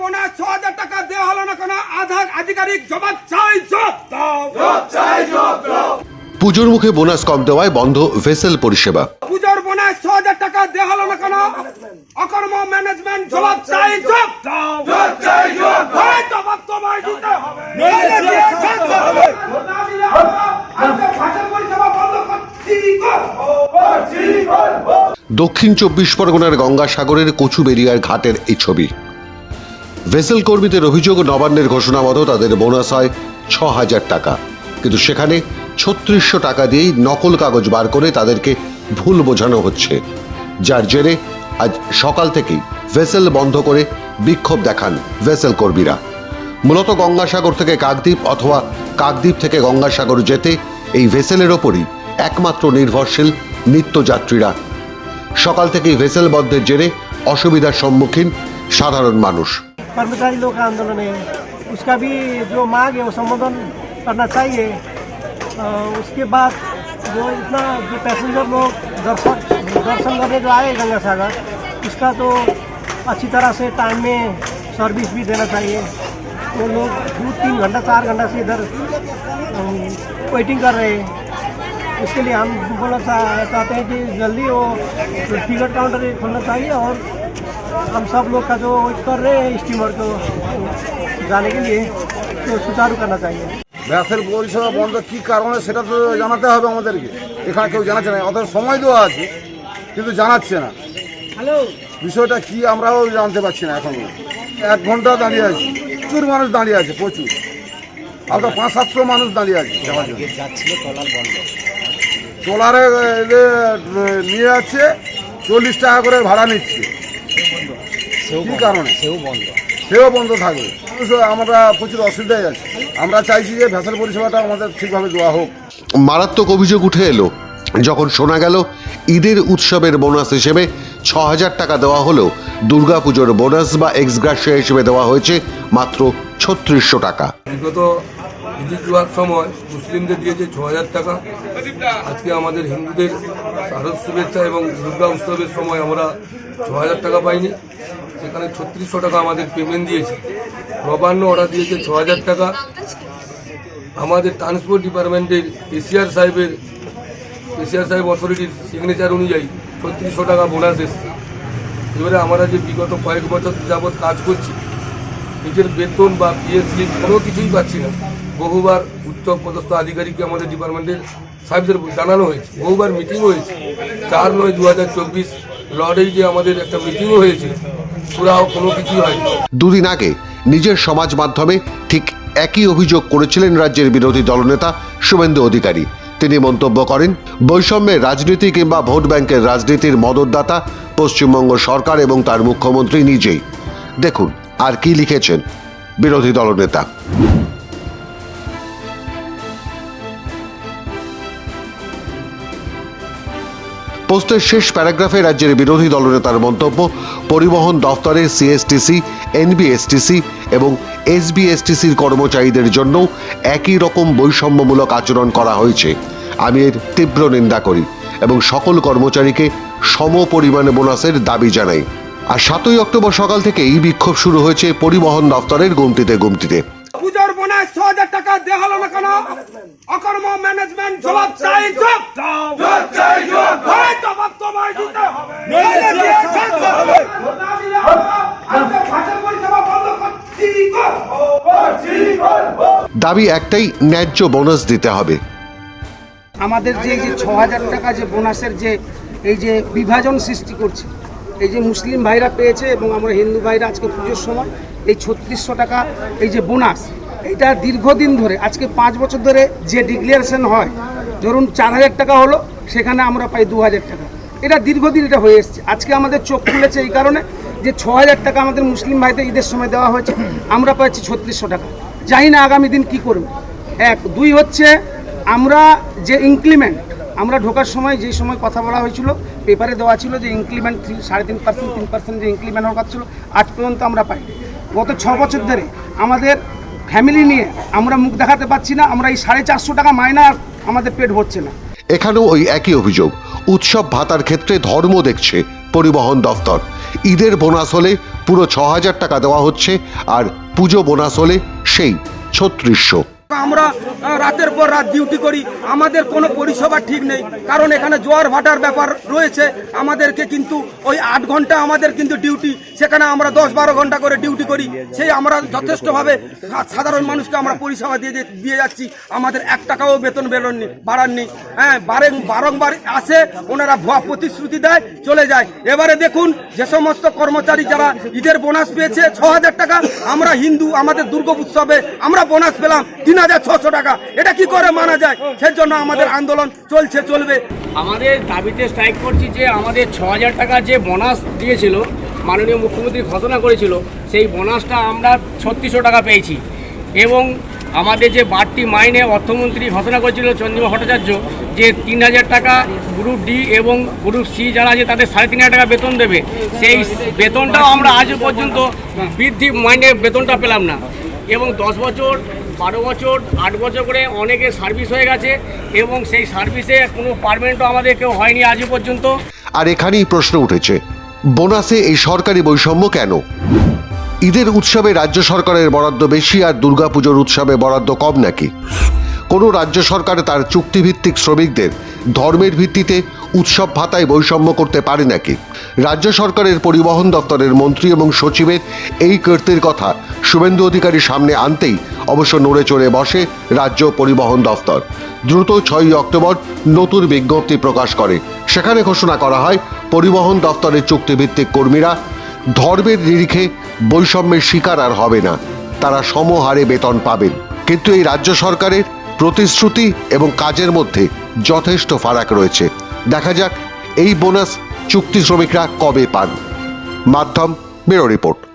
Bonus ছ হাজার টাকা দেওয়া হলো না কেন? আধার আধিকারিক জবাব চাই জব দাও। পুজোর মুখে বোনাস কম দেওয়ায় বন্ধ ভেসেল পরিষেবা। পুজোর বোনাস ছ হাজার টাকা দেওয়া হলো না কেন? অকর্ম ম্যানেজমেন্ট জবাব চাই জব দাও। জবাব তোমায় দিতে হবে। দিয়ে ছাড়তে হবে। দক্ষিণ চব্বিশ পরগনার গঙ্গাসাগরের কচু কচুবেরিয়ার ঘাটের এই ছবি। ভেসেল কর্মীদের অভিযোগ, নবান্নের ঘোষণা মতো তাদের বোনাস হয় ছ হাজার টাকা। কিন্তু সেখানে ছত্রিশশো টাকা দিয়েই নকল কাগজ বার করে তাদেরকে ভুল বোঝানো হচ্ছে। যার জেরে আজ সকাল থেকেই ভেসেল বন্ধ করে বিক্ষোভ দেখান ভেসেল কর্মীরা। মূলত গঙ্গাসাগর থেকে কাকদ্বীপ অথবা কাকদ্বীপ থেকে গঙ্গাসাগর যেতে এই ভেসেলের ওপরই একমাত্র নির্ভরশীল নিত্যযাত্রীরা। সকাল থেকেই ভেসেল বন্ধের জেরে অসুবিধার সম্মুখীন সাধারণ মানুষ। कर्मचारी लोग का आंदोलन है। उसका भी जो मांग है वो संबोधन करना चाहिए। अ, उसके बाद जो इतना जो पैसेंजर लोग दर्शक दर्शन करने जो आए गंगा सागर उसका तो अच्छी तरह से टाइम में सर्विस भी देना चाहिए। वो तो लोग दो तीन घंटा चार घंटा से इधर वेटिंग कर रहे हैं। उसके लिए हम बोलना चाहते हैं कि जल्दी वो टिकट काउंटर खोलना चाहिए और हम सब लोग का जो वेट कर रहे हैं स्टीमर को जाने के लिए तो सुचारू करना चाहिए ব্যাসের পরিষেবা বন্ধ কী কারণে সেটা তো জানাতে হবে আমাদেরকে এখানে কেউ জানাচ্ছে না অত সময় দেওয়া আছে কিন্তু জানাচ্ছে না বিষয়টা কি আমরাও জানতে পারছি না এখন এক ঘন্টা দাঁড়িয়ে আছি প্রচুর মানুষ দাঁড়িয়ে আছে প্রচুর আমরা পাঁচ সাতশো মানুষ দাঁড়িয়ে আছে যাওয়ার জন্য ট্রলারে এ, নিয়ে যাচ্ছে চল্লিশ টাকা করে ভাড়া নিচ্ছে কি কারণে? সেও বন্ধ। থাকবে। আমরা প্রচুর অসুবিধায় আছি। আমরা চাইছি যে ভেসেল পরিষেবাটা আমাদের ঠিকভাবে দেওয়া হোক। মারাত্মক অভিযোগ উঠে এলো। যখন শোনা গেল ঈদের উৎসবের বোনাস হিসেবে ছ হাজার টাকা দেওয়া হলেও দুর্গাপুজোর বোনাস বা এক্সগ্রাসিয়া হিসেবে দেওয়া হয়েছে মাত্র ছত্রিশশো টাকা। বিগত ঈদের জুয়ার সময় মুসলিমদের দিয়েছে ছ হাজার টাকা। আজকে আমাদের হিন্দুদের শারদ শুভেচ্ছা এবং দুর্গা উৎসবের সময় আমরা ছ হাজার টাকা পাইনি। সেখানে ছত্রিশশো টাকা আমাদের পেমেন্ট দিয়েছে। নবান্ন অর্ডার দিয়েছে ছ হাজার টাকা। আমাদের ট্রান্সপোর্ট ডিপার্টমেন্টের এশিয়ার সাহেবের এশিয়ার সাহেব অথরিটির সিগনেচার অনুযায়ী ছত্রিশশো টাকা বোনাস এসছে। এবারে আমরা যে বিগত কয়েক বছর যাবৎ কাজ করছি, নিজের বেতন বা পিএস স্লিপ কোনো কিছুই পাচ্ছি না। বহুবার উচ্চ পদস্থ আধিকারিককে আমাদের ডিপার্টমেন্টের সাহেবদের জানানো হয়েছে। বহুবার মিটিং হয়েছে। চার নয় দু হাজার চব্বিশ লর্ডেই যে আমাদের একটা মিটিংও হয়েছে। পুরাও কোনো কিছুই হয়নি। দুদিন আগে নিজের সমাজ মাধ্যমে ঠিক একই অভিযোগ করেছিলেন রাজ্যের বিরোধী দলনেতা শুভেন্দু অধিকারী। তিনি মন্তব্য করেন, বৈষম্যের রাজনীতি কিংবা ভোট ব্যাংকের রাজনীতির মদতদাতা পশ্চিমবঙ্গ সরকার এবং তার মুখ্যমন্ত্রী নিজেই। দেখুন আর কি লিখেছেন বিরোধী দলনেতা। পোস্টের শেষ প্যারাগ্রাফে রাজ্যের বিরোধী দলনেতার মন্তব্য, পরিবহন দফতরের সিএসটিসি এনবিএসটিসি এবং এসবিএসটিসির কর্মচারীদের জন্য একই রকম বৈষম্যমূলক আচরণ করা হয়েছে। আমি এর তীব্র নিন্দা করি এবং সকল কর্মচারীকে সম পরিমাণে বোনাসের দাবি জানাই। আর সাতই অক্টোবর সকাল থেকে এই বিক্ষোভ শুরু হয়েছে পরিবহন দফতরের গুমতিতে পুজোর বোনাস ছ টাকা দেওয়া হলো না কেন? অকর্ম ম্যানেজমেন্ট জবাব চাই জব জবাব তোমায় দিতে হবে। দিয়ে ছাড়তে হবে। না দিলে হবে। আজকে ভাষা পরিষেবা বন্ধ করছি করব। দাবি একটাই ন্যায্য বোনাস দিতে হবে। আমাদের যে এই যে ছ হাজার টাকা যে বোনাসের যে এই যে বিভাজন সৃষ্টি করছে এই যে মুসলিম ভাইরা পেয়েছে এবং আমরা হিন্দু ভাইরা আজকে পুজোর সময় এই ছত্রিশশো টাকা এই যে বোনাস এটা দীর্ঘদিন ধরে, আজকে পাঁচ বছর ধরে যে ডিক্লারেশন হয়, ধরুন চার হাজার টাকা হলো, সেখানে আমরা পাই দু হাজার টাকা। এটা দীর্ঘদিন এটা হয়ে এসছে। আজকে আমাদের চোখ খুলেছে এই কারণে যে ছ হাজার টাকা আমাদের মুসলিম ভাইদের ঈদের সময় দেওয়া হয়েছে, আমরা পাচ্ছি ছত্রিশশো টাকা। জানি না আগামী দিন কী করবে। এক, দুই হচ্ছে আমরা যে ইনক্রিমেন্ট আমরা ঢোকার সময় যেই সময় কথা বলা হয়েছিল পেপারে দেওয়া ছিল যে ইনক্রিমেন্ট থ্রি সাড়ে তিন পার্সেন্ট তিন পার্সেন্ট যে ইনক্রিমেন্ট হওয়ার কথা ছিল, আজ পর্যন্ত আমরা পাই গত ছ বছর ধরে আমাদের ফ্যামিলি নিয়ে আমরা মুখ দেখাতে পাচ্ছি না, আমরা এই সাড়ে চারশো টাকা মাইনা আমাদের পেট ভরছে না। এখানেও ওই একই অভিযোগ, উৎসব ভাতার ক্ষেত্রে ধর্ম দেখছে পরিবহন দফতর। ঈদের বোনাস হলে পুরো ছ হাজার টাকা দেওয়া হচ্ছে আর পুজো বোনাস হলে সেই ছত্রিশশো। আমরা রাতের পর রাত ডিউটি করি। আমাদের কোনো পরিষেবা ঠিক নেই। কারণ এখানে জোয়ার ভাটার ব্যাপার রয়েছে। আমাদেরকে কিন্তু ওই আট ঘণ্টা আমাদের কিন্তু ডিউটি সেখানে আমরা দশ বারো ঘণ্টা করে ডিউটি করি। সেই আমরা যথেষ্টভাবে সাধারণ মানুষকে আমরা পরিষেবা দিয়ে দিয়ে- যাচ্ছি। আমাদের এক টাকাও বেতন বেরোননি বাড়াননি হ্যাঁ বারে বারংবার আসে, ওনারা ভুয়া প্রতিশ্রুতি দেয়, চলে যায়। এবারে দেখুন, যে সমস্ত কর্মচারী যারা ঈদের বোনাস পেয়েছে, ছ টাকা, আমরা হিন্দু, আমাদের দুর্গা উৎসবে আমরা বোনাস পেলাম। তিন হাজার ছশো টাকা। এটা কি করে মানা যায়? সেজন্য আমাদের আন্দোলন চলছে, চলবে। আমাদের দাবিতে স্ট্রাইক করছি যে আমাদের ছ হাজার টাকা যে বোনাস দিয়েছিল, মাননীয় মুখ্যমন্ত্রী ঘোষণা করেছিল, সেই বোনাসটা আমরা ছত্রিশশো টাকা পেয়েছি। এবং আমাদের যে বাড়তি মাইনে অর্থমন্ত্রী ঘোষণা করেছিল চন্দ্রিমা ভট্টাচার্য, যে তিন হাজার টাকা গ্রুপ ডি এবং গ্রুপ সি যারা আছে, তাদের সাড়ে তিন হাজার টাকা বেতন দেবে। সেই বেতনটাও আমরা আজ পর্যন্ত বৃদ্ধি মাইনে বেতনটা পেলাম না। এবং দশ বছর বারো বছর, আট বছর করে অনেকে সার্ভিস হয়ে গেছে এবং সেই সার্ভিসে কোনো পারমানেন্টও আমাদের কেউ হয়নি আজও পর্যন্ত। আর এখানেই প্রশ্ন উঠেছে, বোনাসে এই সরকারি বৈষম্য কেন? ঈদের উৎসবে রাজ্য সরকারের বরাদ্দ বেশি আর দুর্গাপুজোর উৎসবে বরাদ্দ কম নাকি? কোনো রাজ্য সরকার তার চুক্তিভিত্তিক শ্রমিকদের ধর্মের ভিত্তিতে উৎসব ভাতায় বৈষম্য করতে পারে নাকি? রাজ্য সরকারের পরিবহন দপ্তরের মন্ত্রী এবং সচিবের এই কীর্তির কথা শুভেন্দু অধিকারী সামনে আনতেই অবশ্য নড়ে চড়ে বসে রাজ্য পরিবহন দপ্তর। দ্রুত ছয়ই অক্টোবর নতুন বিজ্ঞপ্তি প্রকাশ করে। সেখানে ঘোষণা করা হয়, পরিবহন দপ্তরের চুক্তিভিত্তিক কর্মীরা ধর্মের নিরিখে বৈষম্যের শিকার আর হবে না। তারা সমহারে বেতন পাবেন। কিন্তু এই রাজ্য সরকারের প্রতিশ্রুতি এবং কাজের মধ্যে যথেষ্ট ফারাক রয়েছে। দেখা যাক এই বোনাস চুক্তি শ্রমিকরা কবে পান। মাধ্যম ব্যুরো রিপোর্ট।